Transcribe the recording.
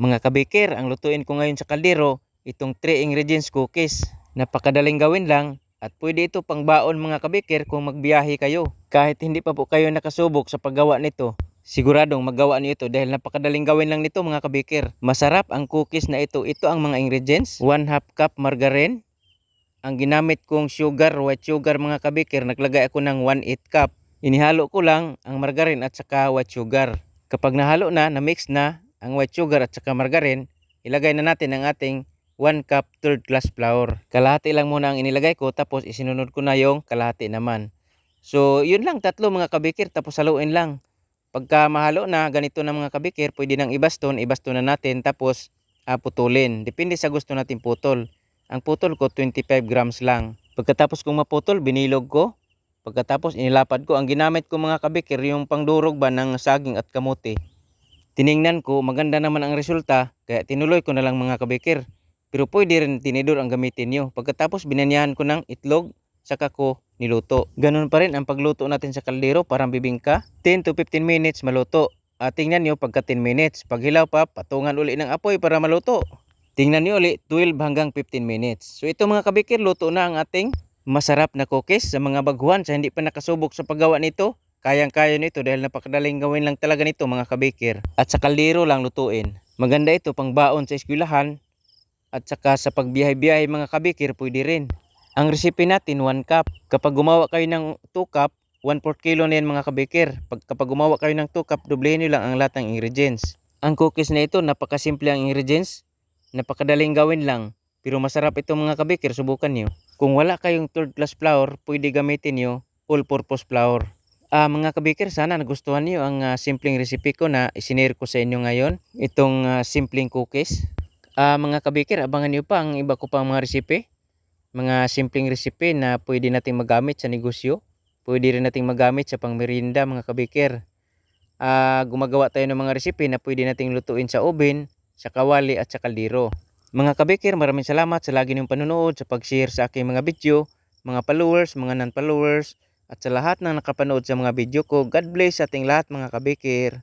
Mga kabikir, ang lutuin ko ngayon sa kaldero, itong 3 ingredients cookies. Napakadaling gawin lang at pwede ito pang baon mga kabikir kung magbiyahe kayo. Kahit hindi pa po kayo nakasubok sa paggawa nito, siguradong magawa niyo ito dahil napakadaling gawin lang nito mga kabikir. Masarap ang cookies na ito. Ito ang mga ingredients. 1 half cup margarine. Ang ginamit kong sugar, white sugar mga kabikir, naglagay ako ng 1 8 cup. Inihalo ko lang ang margarine at saka white sugar. Kapag nahalo na, na-mix na ang white sugar at saka margarine, ilagay na natin ang ating 1 cup third class flour. Kalahati lang muna ang inilagay ko tapos isinunod ko na yung kalahati naman. So, yun lang tatlo mga kabikir tapos haluin lang. Pagka mahalo na ganito na mga kabikir, pwede nang ibaston, ibaston na natin tapos ah, putulin. Depende sa gusto natin putol. Ang putol ko 25 grams lang. Pagkatapos kong maputol, binilog ko. Pagkatapos inilapad ko, ang ginamit ko mga kabikir yung pangdurog ba ng saging at kamote. Tiningnan ko, maganda naman ang resulta, kaya tinuloy ko na lang mga kabikir. Pero pwede rin tinidor ang gamitin nyo. Pagkatapos binanyahan ko ng itlog, saka ko niluto. Ganun pa rin ang pagluto natin sa kaldero, parang bibingka. 10 to 15 minutes maluto. At tingnan nyo pagka 10 minutes. Pag hilaw pa, patungan uli ng apoy para maluto. Tingnan nyo uli, 12 hanggang 15 minutes. So ito mga kabikir, luto na ang ating masarap na cookies sa mga baguhan sa hindi pa nakasubok sa paggawa nito. Kayang-kaya nito dahil napakadaling gawin lang talaga nito mga kabikir. At sa kaldero lang lutuin. Maganda ito pang baon sa eskwelahan at saka sa pagbiyahe-biyahe mga kabikir pwede rin. Ang recipe natin 1 cup. Kapag gumawa kayo ng 2 cup, 1 4 kilo na yan mga kabikir. Pag, kapag gumawa kayo ng 2 cup, doblehin nyo lang ang lahat ng ingredients. Ang cookies na ito, napakasimple ang ingredients. Napakadaling gawin lang. Pero masarap ito mga kabikir, subukan nyo. Kung wala kayong third class flour, pwede gamitin nyo all-purpose flour. Ah, mga kabikir, sana nagustuhan niyo ang ah, simpleng recipe ko na isinare ko sa inyo ngayon. Itong ah, simpleng cookies. Ah, mga kabikir, abangan niyo pa ang iba ko pang mga recipe. Mga simpleng recipe na pwede nating magamit sa negosyo. Pwede rin nating magamit sa pangmerienda mga kabikir. Ah, gumagawa tayo ng mga recipe na pwede nating lutuin sa oven, sa kawali at sa kaldero. Mga kabikir, maraming salamat sa lagi niyong panonood, sa pag-share sa aking mga video, mga followers, mga non-followers, at sa lahat ng nakapanood sa mga video ko. God bless sa ating lahat mga kabikir.